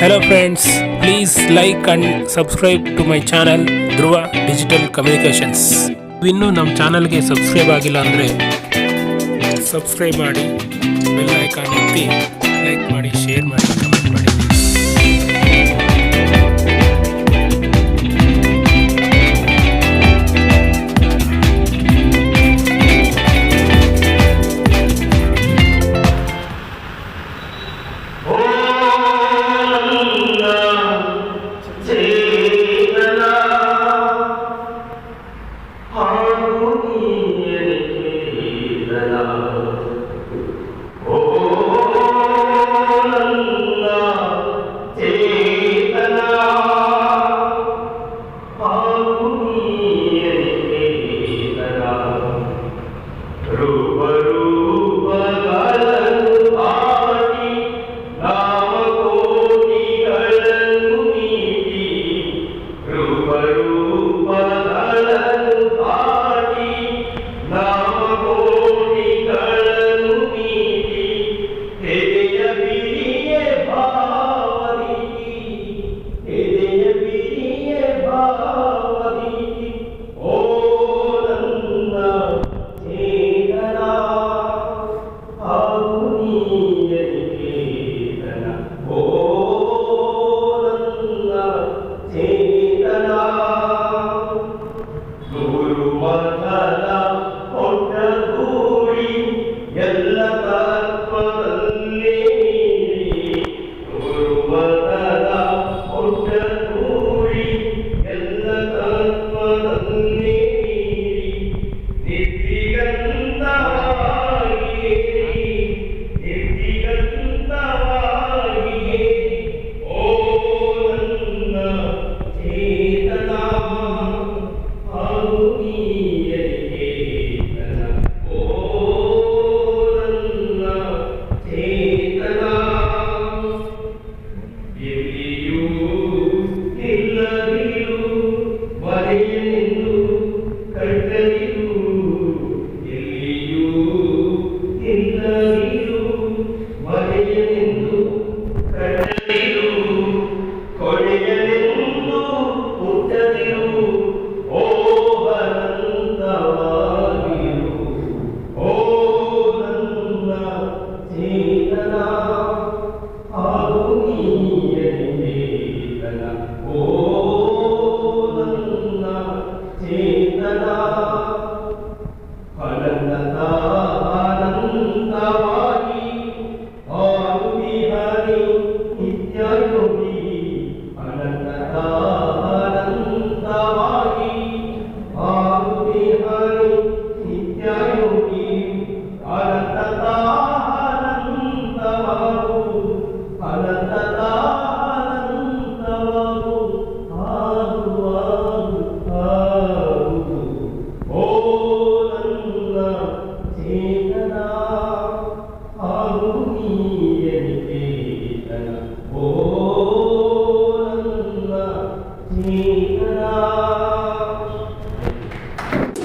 Hello friends, please like and subscribe to my channel Dhruva digital communications ಇನ್ನೂ ನಮ್ಮ ಚಾನಲ್ಗೆ subscribe ಆಗಿಲ್ಲ ಅಂದರೆ ಸಬ್ಸ್ಕ್ರೈಬ್ ಮಾಡಿ ಬೆಲ್ ಐಕಾನ್ ಒತ್ತಿ ಲೈಕ್ ಮಾಡಿ ಶೇರ್ ಮಾಡಿ.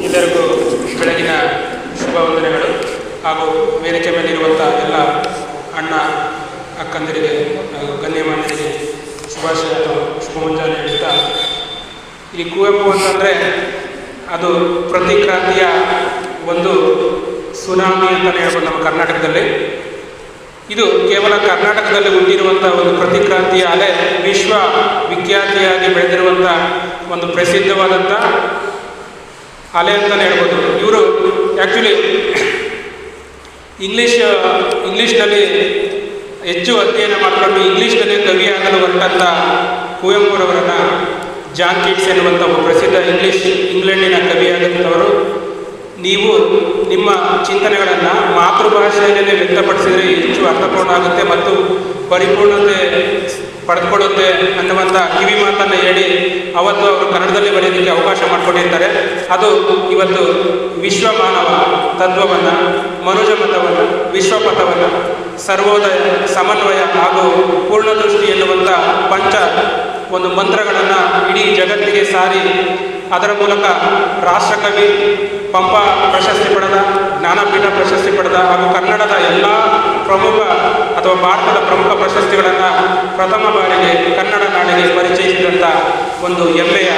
ಎಲ್ಲರಿಗೂ ಬೆಳಗಿನ ಶುಭ ವಂದನೆಗಳು ಹಾಗೂ ವೇದಿಕೆ ಮೇಲಿರುವಂಥ ಎಲ್ಲ ಅಣ್ಣ, ಅಕ್ಕಂದಿರಿಗೆ ಹಾಗೂ ಗಣ್ಯಮಾನ್ಯರಿಗೆ ಶುಭಾಶಯ ಶುಭ ಮುಂಜಾನೆ ಹೇಳ್ತಾ, ಈ ಕುವೆಂಪು ಅಂತಂದರೆ ಅದು ಪ್ರತಿಕ್ರಾಂತಿಯ ಒಂದು ಸುನಾಮಿ ಅಂತಲೇ ಹೇಳ್ಬೋದು ನಮ್ಮ ಕರ್ನಾಟಕದಲ್ಲಿ. ಇದು ಕೇವಲ ಕರ್ನಾಟಕದಲ್ಲಿ ಹುಟ್ಟಿರುವಂಥ ಒಂದು ಪ್ರತಿಕ್ರಾಂತಿಯ ಅಲೆ, ವಿಶ್ವ ವಿಖ್ಯಾತಿಯಾಗಿ ಬೆಳೆದಿರುವಂಥ ಒಂದು ಪ್ರಸಿದ್ಧವಾದಂಥ ಅಲೆ ಅಂತಲೇ ಹೇಳ್ಬೋದು. ಇವರು ಆ್ಯಕ್ಚುಲಿ ಇಂಗ್ಲೀಷ್ ಇಂಗ್ಲೀಷ್ನಲ್ಲಿ ಹೆಚ್ಚು ಅಧ್ಯಯನ ಮಾಡಿಕೊಂಡು ಇಂಗ್ಲೀಷ್ನಲ್ಲಿ ಕವಿಯಾಗಲು ಹೊರಟಂಥ ಕುವೆಂಪುರವರನ್ನು ಜಾನ್ ಕಿಟ್ಸ್ ಎನ್ನುವಂಥ ಒಬ್ಬ ಪ್ರಸಿದ್ಧ ಇಂಗ್ಲೀಷ್ ಇಂಗ್ಲೆಂಡಿನ ಕವಿಯಾದಂಥವರು ನೀವು ನಿಮ್ಮ ಚಿಂತನೆಗಳನ್ನು ಮಾತೃಭಾಷೆಯಲ್ಲೇ ವ್ಯಕ್ತಪಡಿಸಿದರೆ ಹೆಚ್ಚು ಅರ್ಥಪೂರ್ಣ ಆಗುತ್ತೆ ಮತ್ತು ಪರಿಪೂರ್ಣತೆ ಪಡೆದುಕೊಳ್ಳುತ್ತೆ ಅನ್ನುವಂಥ ಕಿವಿ ಮಾತನ್ನು ಹೇಳಿ ಅವತ್ತು ಅವರು ಕನ್ನಡದಲ್ಲಿ ಬರೆಯೋದಕ್ಕೆ ಅವಕಾಶ ಮಾಡಿಕೊಟ್ಟಿರ್ತಾರೆ. ಅದು ಇವತ್ತು ವಿಶ್ವ ಮಾನವ ತತ್ವವನ್ನು, ಮನುಜ ಮತವನ್ನು, ವಿಶ್ವಪಥವನ್ನು, ಸರ್ವೋದಯ, ಸಮನ್ವಯ ಹಾಗೂ ಪೂರ್ಣದೃಷ್ಟಿ ಎನ್ನುವಂಥ ಪಂಚ ಒಂದು ಮಂತ್ರಗಳನ್ನು ಇಡೀ ಜಗತ್ತಿಗೆ ಸಾರಿ ಅದರ ಮೂಲಕ ರಾಷ್ಟ್ರಕವಿ ಪಂಪ ಪ್ರಶಸ್ತಿ ಪಡೆದ, ಜ್ಞಾನಪೀಠ ಪ್ರಶಸ್ತಿ ಪಡೆದ ಹಾಗೂ ಕನ್ನಡದ ಎಲ್ಲ ಪ್ರಮುಖ ಅಥವಾ ಭಾರತದ ಪ್ರಮುಖ ಪ್ರಶಸ್ತಿಗಳನ್ನು ಪ್ರಥಮ ಬಾರಿಗೆ ಕನ್ನಡ ನಾಡಿಗೆ ಪರಿಚಯಿಸಿದಂಥ ಒಂದು ಹೆಮ್ಮೆಯ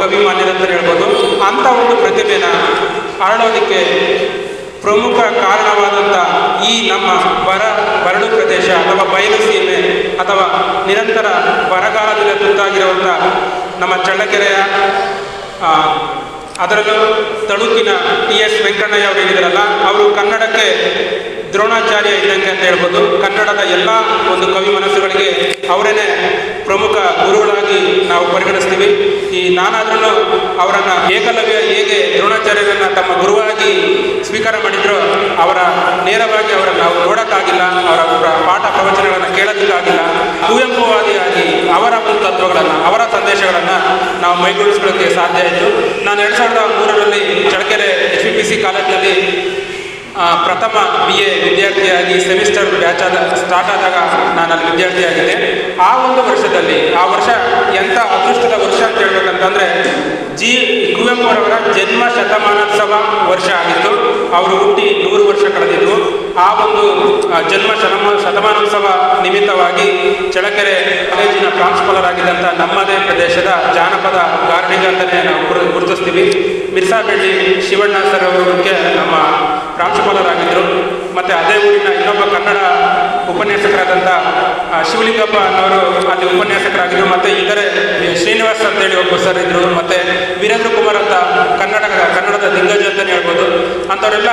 ಕವಿ ಮಾನ್ಯರಂತಲೇ ಹೇಳ್ಬೋದು. ಅಂಥ ಒಂದು ಪ್ರತಿಭೆನ ಅರಳೋದಕ್ಕೆ ಪ್ರಮುಖ ಕಾರಣವಾದಂಥ ಈ ನಮ್ಮ ಬರ ಬರಡು ಪ್ರದೇಶ ಅಥವಾ ಬಯಲು ಸೀಮೆ ಅಥವಾ ನಿರಂತರ ಬರಗಾಲದಿಂದ ತುತ್ತಾಗಿರುವಂಥ ನಮ್ಮ ಚಳ್ಳಕೆರೆಯ ಅದರಲ್ಲೂ ತಳುಕಿನ ಟಿ ಎಸ್ ವೆಂಕಣ್ಣಯ್ಯ ಅವರು ಹೇಳಿದ್ರಲ್ಲ, ಅವರು ಕನ್ನಡಕ್ಕೆ ದ್ರೋಣಾಚಾರ್ಯ ಇದ್ದಂಗೆ ಅಂತ ಹೇಳ್ಬೋದು. ಕನ್ನಡದ ಎಲ್ಲ ಒಂದು ಕವಿ ಮನಸ್ಸುಗಳಿಗೆ ಅವರೇನೆ ಪ್ರಮುಖ ಗುರುಗಳಾಗಿ ನಾವು ಪರಿಗಣಿಸ್ತೀವಿ. ಈ ನಾನಾದ್ರೂ ಅವರನ್ನು ಏಕಲವ್ಯ ಹೇಗೆ ದ್ರೋಣಾಚಾರ್ಯರನ್ನು ತಮ್ಮ ನೇರವಾಗಿ ಅವರನ್ನು ನಾವು ನೋಡೋಕ್ಕಾಗಿಲ್ಲ, ಅವರ ಪಾಠ ಪ್ರವಚನಗಳನ್ನು ಕೇಳೋದಕ್ಕಾಗಿಲ್ಲ ಕುವೆಂಪುವಾದಿಯಾಗಿ ಅವರ ತತ್ವಗಳನ್ನು ಅವರ ಸಂದೇಶಗಳನ್ನು ನಾವು ಮೈಗೂಡಿಸ್ಕೊಳ್ಳೋಕ್ಕೆ ಸಾಧ್ಯ ಆಯಿತು. ನಾನು ಎರಡು ಸಾವಿರದ ಮೂರರಲ್ಲಿ Challakere H P P C ಕಾಲೇಜಿನಲ್ಲಿ ಪ್ರಥಮ ಬಿ ಎ ವಿದ್ಯಾರ್ಥಿಯಾಗಿ ಸೆಮಿಸ್ಟರ್ ಬ್ಯಾಚ್ ಆದ ಸ್ಟಾರ್ಟ್ ಆದಾಗ ನಾನು ಅಲ್ಲಿ ವಿದ್ಯಾರ್ಥಿಯಾಗಿದ್ದೆ. ಆ ಒಂದು ವರ್ಷದಲ್ಲಿ, ಆ ವರ್ಷ ಎಂಥ ಅದೃಷ್ಟದ ವರ್ಷ ಅಂತ ಹೇಳ್ಬೇಕಂತಂದರೆ, ಜಿ ಕುವೆಂಪುರವರ ಜನ್ಮ ಶತಮಾನೋತ್ಸವ ವರ್ಷ ಆಗಿತ್ತು. ಅವರು ಹುಟ್ಟಿ ನೂರು ವರ್ಷ ಕಳೆದಿದ್ದು. ಆ ಒಂದು ಜನ್ಮ ಶತಮ ಶತಮಾನೋತ್ಸವ ನಿಮಿತ್ತವಾಗಿ ಚಳಕೆರೆ ಕಾಲೇಜಿನ ಪ್ರಾಂಶುಪಾಲರಾಗಿದ್ದಂಥ ನಮ್ಮದೇ ಪ್ರದೇಶದ ಜಾನಪದ ಗಾರ್ಡಿಗ ಅಂತಲೇ ನಾವು ಗುರು ಗುರುತಿಸ್ತೀವಿ. ಮಿರ್ಸಾಬೆಳ್ಳಿ ಶಿವಣ್ಣ ಸರ್ ಅವರಿಗೆ ನಮ್ಮ ಪ್ರಾಂಶುಪಾಲರಾಗಿದ್ದರು ಮತ್ತು ಅದೇ ಊರಿನ ಇನ್ನೊಬ್ಬ ಕನ್ನಡ ಉಪನ್ಯಾಸಕರಾದಂಥ ಶಿವಲಿಂಗಪ್ಪ ಅನ್ನೋರು ಅಲ್ಲಿ ಉಪನ್ಯಾಸಕರಾಗಿದ್ದರು ಮತ್ತು ಇತರೆ ಶ್ರೀನಿವಾಸ್ ಅಂತೇಳಿ ಒಬ್ಬ ಸರ್ ಇದ್ದರು ಮತ್ತು ವೀರೇಂದ್ರ ಕುಮಾರ್ ಅಂತ ಕನ್ನಡ ಕನ್ನಡದ ದಿಗ್ಗಜ ಅಂತಲೇ ಹೇಳ್ಬೋದು. ಅಂಥವರೆಲ್ಲ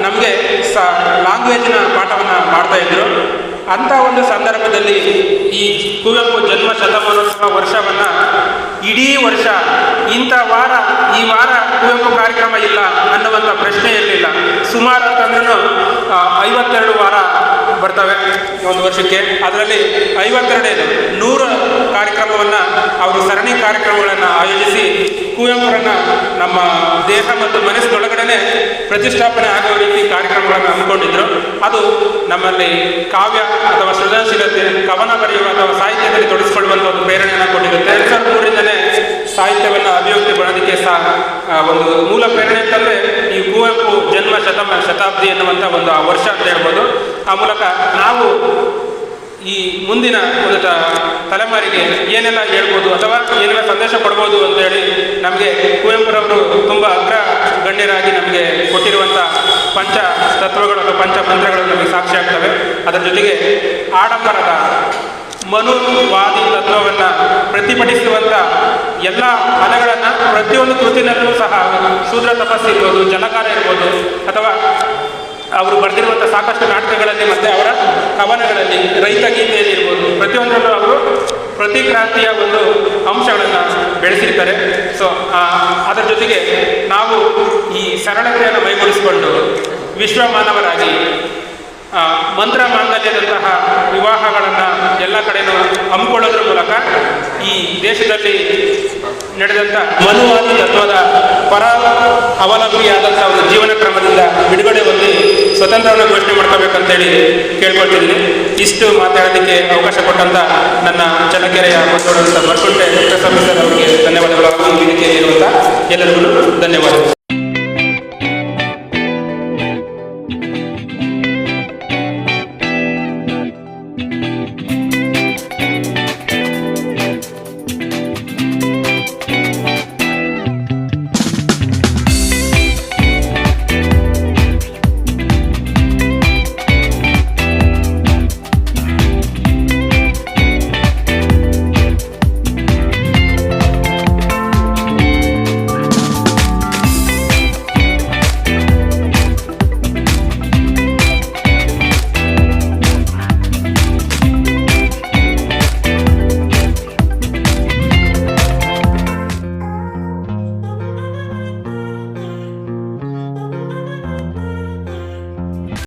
ನಮಗೆ ಸ ಲ್ಯಾಂಗ್ವೇಜಿನ ಪಾಠವನ್ನು ಮಾಡ್ತಾ ಇದ್ರು. ಅಂಥ ಒಂದು ಸಂದರ್ಭದಲ್ಲಿ ಈ ಕುವೆಂಪು ಜನ್ಮ ಶತಮಾನೋತ್ಸವ ವರ್ಷವನ್ನು ಇಡೀ ವರ್ಷ ಇಂಥ ವಾರ, ಈ ವಾರ ಕುವೆಂಪು ಕಾರ್ಯಕ್ರಮ ಇಲ್ಲ ಅನ್ನುವಂಥ ಪ್ರಶ್ನೆ ಇರಲಿಲ್ಲ. ಸುಮಾರು ಅಂತಂದ್ರೂ ಐವತ್ತೆರಡು ವಾರ ಬರ್ತವೆ ಒಂದು ವರ್ಷಕ್ಕೆ. ಅದರಲ್ಲಿ ಐವತ್ತೆರಡೇ ನೂರು ಕಾರ್ಯಕ್ರಮವನ್ನು ಅವರು ಸರಣಿ ಕಾರ್ಯಕ್ರಮಗಳನ್ನು ಆಯೋಜಿಸಿ ಕುವೆಂಪುರನ್ನು ನಮ್ಮ ದೇಹ ಮತ್ತು ಮನಸ್ಸಿನೊಳಗಡೆ ಪ್ರತಿಷ್ಠಾಪನೆ ಆಗುವ ರೀತಿ ಕಾರ್ಯಕ್ರಮಗಳನ್ನು ಹಮ್ಮಿಕೊಂಡಿದ್ದರು ಅದು ನಮ್ಮಲ್ಲಿ ಕಾವ್ಯ ಅಥವಾ ಸೃಜನಶೀಲತೆ, ಕವನ ಬರೆಯುವ ಅಥವಾ ಸಾಹಿತ್ಯದಲ್ಲಿ ತೊಡಗಿಸಿಕೊಳ್ಳುವಂಥ ಒಂದು ಪ್ರೇರಣೆಯನ್ನು ಕೊಟ್ಟಿರುತ್ತೆ. ಎರಡು ಸಾವಿರದ ಮೂರರಿಂದಲೇ ಸಾಹಿತ್ಯವನ್ನು ಅಭಿವ್ಯಕ್ತಿ ಮಾಡೋದಕ್ಕೆ ಸಹ ಒಂದು ಮೂಲ ಪ್ರೇರಣೆ ಅಂತಂದರೆ ಈ ಕುವೆಂಪು ಜನ್ಮ ಶತಮ ಶತಾಬ್ದಿ ಎನ್ನುವಂಥ ಒಂದು ಆ ವರ್ಷ ಅಂತ ಹೇಳ್ಬೋದು. ಆ ಮೂಲಕ ನಾವು ಈ ಮುಂದಿನ ಒಂದು ತಲೆಮಾರಿಗೆ ಏನೆಲ್ಲ ಹೇಳ್ಬೋದು ಅಥವಾ ಏನೆಲ್ಲ ಸಂದೇಶ ಕೊಡ್ಬೋದು ಅಂತೇಳಿ ನಮಗೆ ಕುವೆಂಪುರವರು ತುಂಬ ಅಗ್ರ ಗಣ್ಯರಾಗಿ ನಮಗೆ ಕೊಟ್ಟಿರುವಂಥ ಪಂಚ ತತ್ವಗಳು ಅಥವಾ ಪಂಚ ಮಂತ್ರಗಳು ನಮಗೆ ಸಾಕ್ಷಿ ಆಗ್ತವೆ. ಅದರ ಜೊತೆಗೆ ಆಡಂಬರದ ಮನುವಾದಿ ತತ್ವವನ್ನು ಪ್ರತಿಭಟಿಸುವಂಥ ಎಲ್ಲ ಫಲಗಳನ್ನು ಪ್ರತಿಯೊಂದು ಕೃತಿನಲ್ಲೂ ಸಹ ಶೂದ್ರ ತಪಸ್ಸು ಇರ್ಬೋದು, ಜಲಕಾರ ಇರ್ಬೋದು, ಅಥವಾ ಅವರು ಬರೆದಿರುವಂಥ ಸಾಕಷ್ಟು ನಾಟಕಗಳಲ್ಲಿ ಮತ್ತು ಅವರ ಕವನಗಳಲ್ಲಿ ರೈತ ಗೀತೆಯಲ್ಲಿ ಇರ್ಬೋದು, ಪ್ರತಿಯೊಂದರಲ್ಲೂ ಅವರು ಪ್ರತಿಕ್ರಾಂತಿಯ ಒಂದು ಅಂಶಗಳನ್ನು ಬೆಳೆಸಿರ್ತಾರೆ. ಸೊ ಅದರ ಜೊತೆಗೆ ನಾವು ಈ ಸರಳತೆಯನ್ನು ಮೈಗೂಡಿಸಿಕೊಂಡು ವಿಶ್ವ ಮಾನವರಾಗಿ ಮಂತ್ರ ಮಾಂಗಲ್ಯದಂತಹ ವಿವಾಹಗಳನ್ನು ಎಲ್ಲ ಕಡೆಯೂ ಹಮ್ಮಿಕೊಳ್ಳೋದ್ರ ಮೂಲಕ ಈ ದೇಶದಲ್ಲಿ ನಡೆದಂಥ ಮನುವಾದಿ ತತ್ವದ ಪರ ಅವಲಂಬಿಯಾದಂಥ ಒಂದು ಜೀವನ ಕ್ರಮದಿಂದ ಬಿಡುಗಡೆ ಹೊಂದಿ ಸ್ವತಂತ್ರವನ್ನು ಘೋಷಣೆ ಮಾಡ್ಕೋಬೇಕಂತೇಳಿ ಕೇಳ್ಕೊಳ್ತಿದ್ದೀನಿ. ಇಷ್ಟು ಮಾತಾಡೋದಕ್ಕೆ ಅವಕಾಶ ಕೊಟ್ಟಂತ ನನ್ನ ಚನ್ನಕೆರೆಯ ಮತ್ತು ಬರ್ಕುಂಟೆ ಡಾಕ್ಟರ್ ಅವರಿಗೆ ಧನ್ಯವಾದಗಳು. ಹಾಗೂ ಈ ವೇದಿಕೆಯಲ್ಲಿ ಇರುವಂಥ ಎಲ್ಲರಿಗೂ ಧನ್ಯವಾದಗಳು.